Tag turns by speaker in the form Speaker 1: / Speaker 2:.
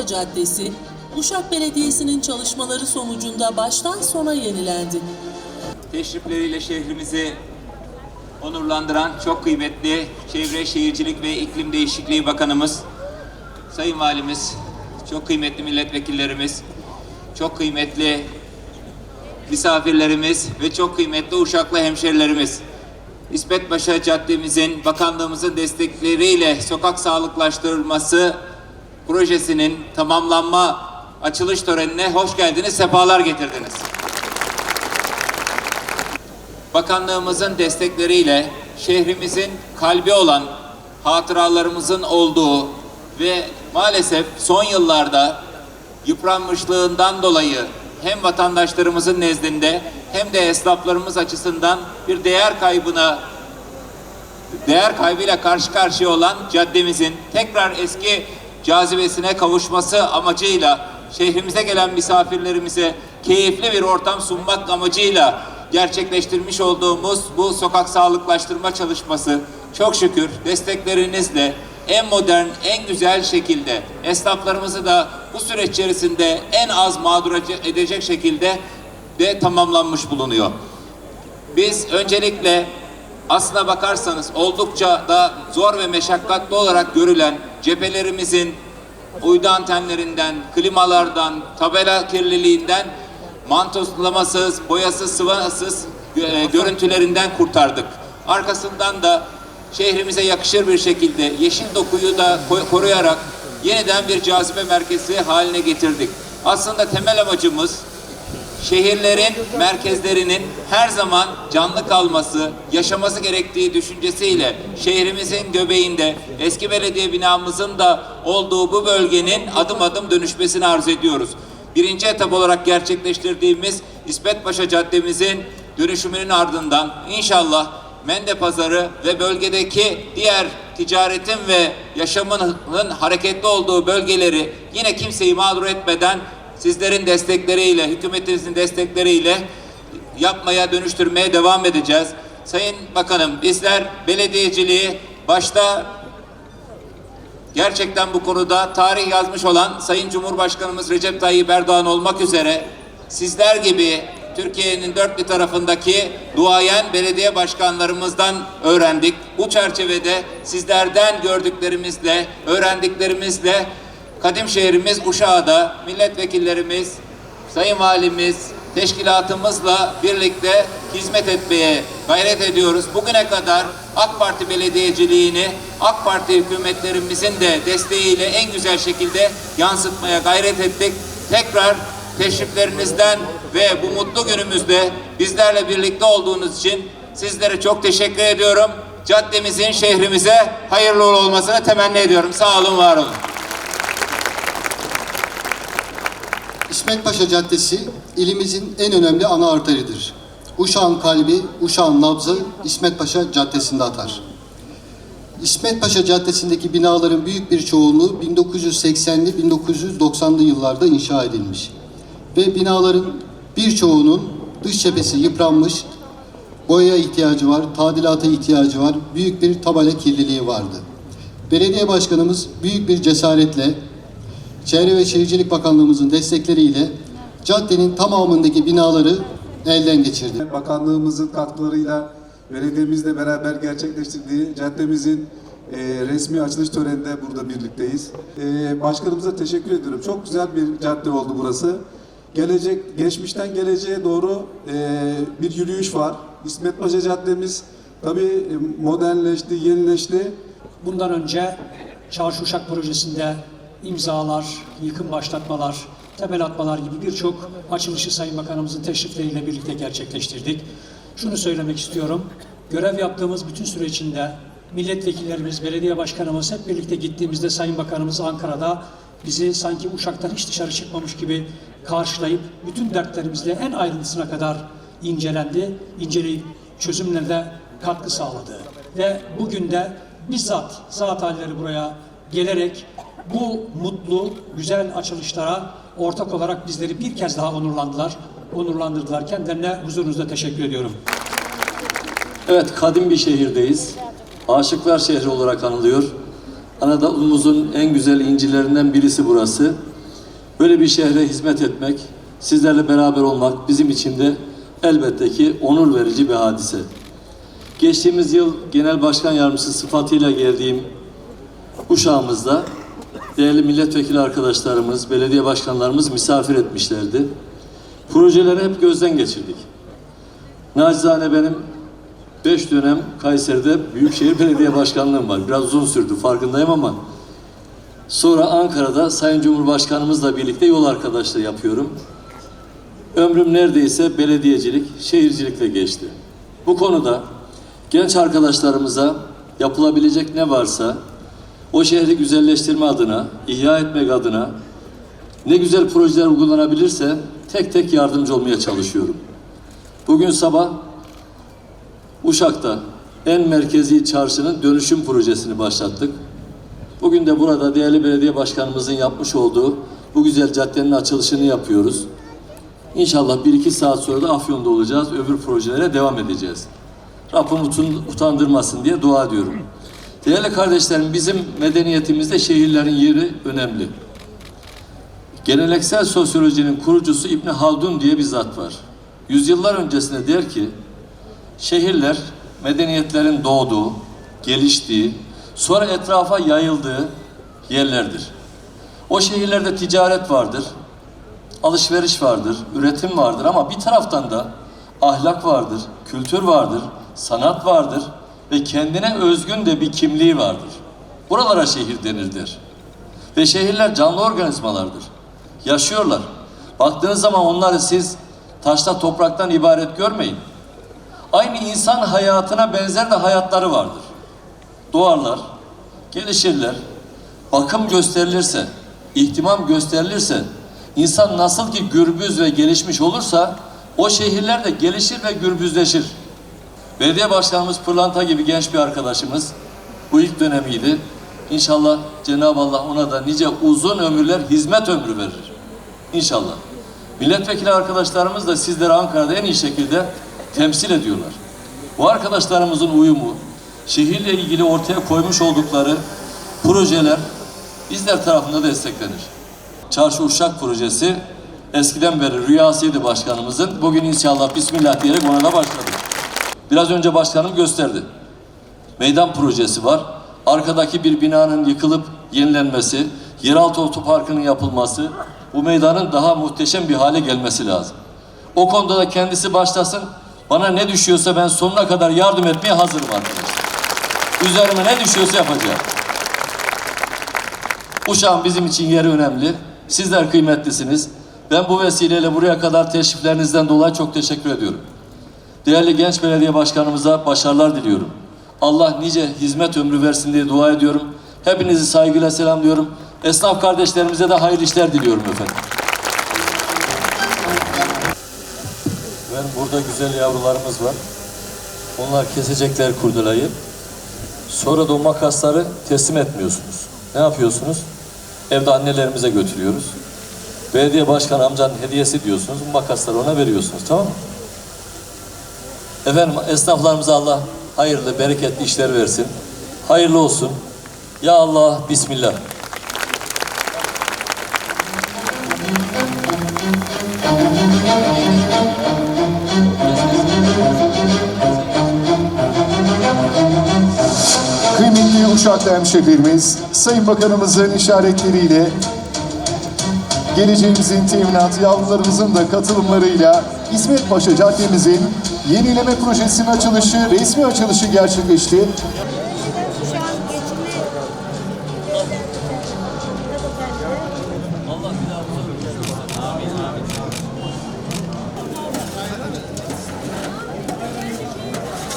Speaker 1: Caddesi, Uşak Belediyesi'nin çalışmaları sonucunda baştan sona yenilendi.
Speaker 2: teşrifleriyle şehrimizi onurlandıran çok kıymetli Çevre Şehircilik ve İklim Değişikliği Bakanımız, Sayın Valimiz, çok kıymetli milletvekillerimiz, çok kıymetli misafirlerimiz ve çok kıymetli Uşaklı hemşerilerimiz. İsmet Paşa Caddemizin bakanlığımızın destekleriyle sokak sağlıklaştırılması projesinin tamamlanma açılış törenine hoş geldiniz, sefalar getirdiniz. Bakanlığımızın destekleriyle şehrimizin kalbi olan hatıralarımızın olduğu ve maalesef son yıllarda yıpranmışlığından dolayı hem vatandaşlarımızın nezdinde hem de esnaflarımız açısından bir değer kaybına değer kaybıyla karşı karşıya olan caddemizin tekrar eski cazibesine kavuşması amacıyla şehrimize gelen misafirlerimize keyifli bir ortam sunmak amacıyla gerçekleştirmiş olduğumuz bu sokak sağlıklaştırma çalışması çok şükür desteklerinizle en modern, en güzel şekilde esnaflarımızı da bu süreç içerisinde en az mağdur edecek şekilde de tamamlanmış bulunuyor. Biz öncelikle aslına bakarsanız oldukça da zor ve meşakkatli olarak görülen cephelerimizin uydu antenlerinden, klimalardan, tabela kirliliğinden mantoslamasız, boyasız, sıvasız e, görüntülerinden kurtardık. Arkasından da şehrimize yakışır bir şekilde yeşil dokuyu da ko- koruyarak yeniden bir cazibe merkezi haline getirdik. Aslında temel amacımız şehirlerin merkezlerinin her zaman canlı kalması, yaşaması gerektiği düşüncesiyle şehrimizin göbeğinde eski belediye binamızın da olduğu bu bölgenin adım adım dönüşmesini arzu ediyoruz. Birinci etap olarak gerçekleştirdiğimiz İsmet Paşa Caddemizin dönüşümünün ardından inşallah Mende Pazarı ve bölgedeki diğer ticaretin ve yaşamının hareketli olduğu bölgeleri yine kimseyi mağdur etmeden sizlerin destekleriyle, hükümetimizin destekleriyle yapmaya, dönüştürmeye devam edeceğiz. Sayın Bakanım, bizler belediyeciliği başta gerçekten bu konuda tarih yazmış olan Sayın Cumhurbaşkanımız Recep Tayyip Erdoğan olmak üzere sizler gibi Türkiye'nin dört bir tarafındaki duayen belediye başkanlarımızdan öğrendik. Bu çerçevede sizlerden gördüklerimizle, öğrendiklerimizle kadim şehrimiz Uşak'da milletvekillerimiz, sayın valimiz, teşkilatımızla birlikte hizmet etmeye gayret ediyoruz. Bugüne kadar AK Parti belediyeciliğini AK Parti hükümetlerimizin de desteğiyle en güzel şekilde yansıtmaya gayret ettik. Tekrar teşriflerinizden ve bu mutlu günümüzde bizlerle birlikte olduğunuz için sizlere çok teşekkür ediyorum. Caddemizin şehrimize hayırlı olmasını temenni ediyorum. Sağ olun, var olun.
Speaker 3: İsmet Paşa Caddesi ilimizin en önemli ana arteridir. Uşağın kalbi, Uşağın nabzı İsmet Paşa Caddesi'nde atar. İsmet Paşa Caddesi'ndeki binaların büyük bir çoğunluğu 1980'li 1990'lı yıllarda inşa edilmiş. Ve binaların birçoğunun dış cephesi yıpranmış, boyaya ihtiyacı var, tadilata ihtiyacı var, büyük bir tabela kirliliği vardı. Belediye başkanımız büyük bir cesaretle Çevre ve Şehircilik Bakanlığımızın destekleriyle caddenin tamamındaki binaları elden geçirdi.
Speaker 4: Bakanlığımızın katkılarıyla belediyemizle beraber gerçekleştirdiği caddemizin e, resmi açılış töreninde burada birlikteyiz. E, başkanımıza teşekkür ediyorum. Çok güzel bir cadde oldu burası. Gelecek, geçmişten geleceğe doğru e, bir yürüyüş var. İsmet Paşa Caddemiz tabii e, modernleşti, yenileşti.
Speaker 5: Bundan önce Çarşı Uşak projesinde imzalar, yıkım başlatmalar, temel atmalar gibi birçok açılışı Sayın Bakanımızın teşrifleriyle birlikte gerçekleştirdik. Şunu söylemek istiyorum. Görev yaptığımız bütün süre milletvekillerimiz, belediye başkanımız hep birlikte gittiğimizde Sayın Bakanımız Ankara'da bizi sanki Uşak'tan hiç dışarı çıkmamış gibi karşılayıp bütün dertlerimizle en ayrıntısına kadar incelendi, inceleyip çözümlerine katkı sağladı. Ve bugün de bizzat zat halleri buraya gelerek bu mutlu, güzel açılışlara ortak olarak bizleri bir kez daha onurlandılar, onurlandırdılar. Kendilerine huzurunuzda teşekkür ediyorum.
Speaker 6: Evet, kadim bir şehirdeyiz. Aşıklar şehri olarak anılıyor. Anadolu'muzun en güzel incilerinden birisi burası. Böyle bir şehre hizmet etmek, sizlerle beraber olmak bizim için de elbette ki onur verici bir hadise. Geçtiğimiz yıl Genel Başkan Yardımcısı sıfatıyla geldiğim Uşağımızda değerli milletvekili arkadaşlarımız, belediye başkanlarımız misafir etmişlerdi. Projeleri hep gözden geçirdik. Nacizane benim beş dönem Kayseri'de Büyükşehir Belediye Başkanlığım var. Biraz uzun sürdü farkındayım ama sonra Ankara'da Sayın Cumhurbaşkanımızla birlikte yol arkadaşlığı yapıyorum. Ömrüm neredeyse belediyecilik, şehircilikle geçti. Bu konuda genç arkadaşlarımıza yapılabilecek ne varsa o şehri güzelleştirme adına, ihya etmek adına ne güzel projeler uygulanabilirse tek tek yardımcı olmaya çalışıyorum. Bugün sabah Uşak'ta en merkezi çarşının dönüşüm projesini başlattık. Bugün de burada değerli belediye başkanımızın yapmış olduğu bu güzel caddenin açılışını yapıyoruz. İnşallah bir iki saat sonra da Afyon'da olacağız. Öbür projelere devam edeceğiz. Rabbim utandırmasın diye dua ediyorum. Değerli kardeşlerim bizim medeniyetimizde şehirlerin yeri önemli. Geleneksel sosyolojinin kurucusu İbni Haldun diye bir zat var. Yüzyıllar öncesinde der ki, şehirler medeniyetlerin doğduğu, geliştiği, sonra etrafa yayıldığı yerlerdir. O şehirlerde ticaret vardır, alışveriş vardır, üretim vardır ama bir taraftan da ahlak vardır, kültür vardır, sanat vardır ve kendine özgün de bir kimliği vardır. Buralara şehir denir der. Ve şehirler canlı organizmalardır. Yaşıyorlar. Baktığınız zaman onları siz taşla topraktan ibaret görmeyin. Aynı insan hayatına benzer de hayatları vardır. Doğarlar, gelişirler, bakım gösterilirse, ihtimam gösterilirse, insan nasıl ki gürbüz ve gelişmiş olursa, o şehirler de gelişir ve gürbüzleşir. Belediye başkanımız Pırlanta gibi genç bir arkadaşımız, bu ilk dönemiydi. İnşallah Cenab-ı Allah ona da nice uzun ömürler, hizmet ömrü verir. İnşallah. Milletvekili arkadaşlarımız da sizleri Ankara'da en iyi şekilde temsil ediyorlar. Bu arkadaşlarımızın uyumu, şehirle ilgili ortaya koymuş oldukları projeler bizler tarafından desteklenir. Çarşı Uşak projesi eskiden beri rüyasıydı başkanımızın. Bugün inşallah Bismillah diyerek ona da başladık. Biraz önce başkanım gösterdi. Meydan projesi var. Arkadaki bir binanın yıkılıp yenilenmesi, yeraltı otoparkının yapılması, bu meydanın daha muhteşem bir hale gelmesi lazım. O konuda da kendisi başlasın. Bana ne düşüyorsa ben sonuna kadar yardım etmeye hazırım arkadaşlar. Üzerime ne düşüyorsa yapacağım. Uşağın bizim için yeri önemli. Sizler kıymetlisiniz. Ben bu vesileyle buraya kadar teşriflerinizden dolayı çok teşekkür ediyorum. Değerli genç belediye başkanımıza başarılar diliyorum. Allah nice hizmet ömrü versin diye dua ediyorum. Hepinizi saygıyla selamlıyorum. Esnaf kardeşlerimize de hayırlı işler diliyorum efendim. Ben burada güzel yavrularımız var. Onlar kesecekler kurdelayı. Sonra da o makasları teslim etmiyorsunuz. Ne yapıyorsunuz? Evde annelerimize götürüyoruz. Belediye başkan amcanın hediyesi diyorsunuz. Bu makasları ona veriyorsunuz tamam mı? Efendim esnaflarımıza Allah hayırlı, bereketli işler versin. Hayırlı olsun. Ya Allah, Bismillah.
Speaker 7: Kıymetli Uşaklı hemşehrilerimiz, Sayın Bakanımızın işaretleriyle geleceğimizin teminatı yavrularımızın da katılımlarıyla İsmet Paşa Caddemizin yenileme projesinin açılışı, resmi açılışı gerçekleşti.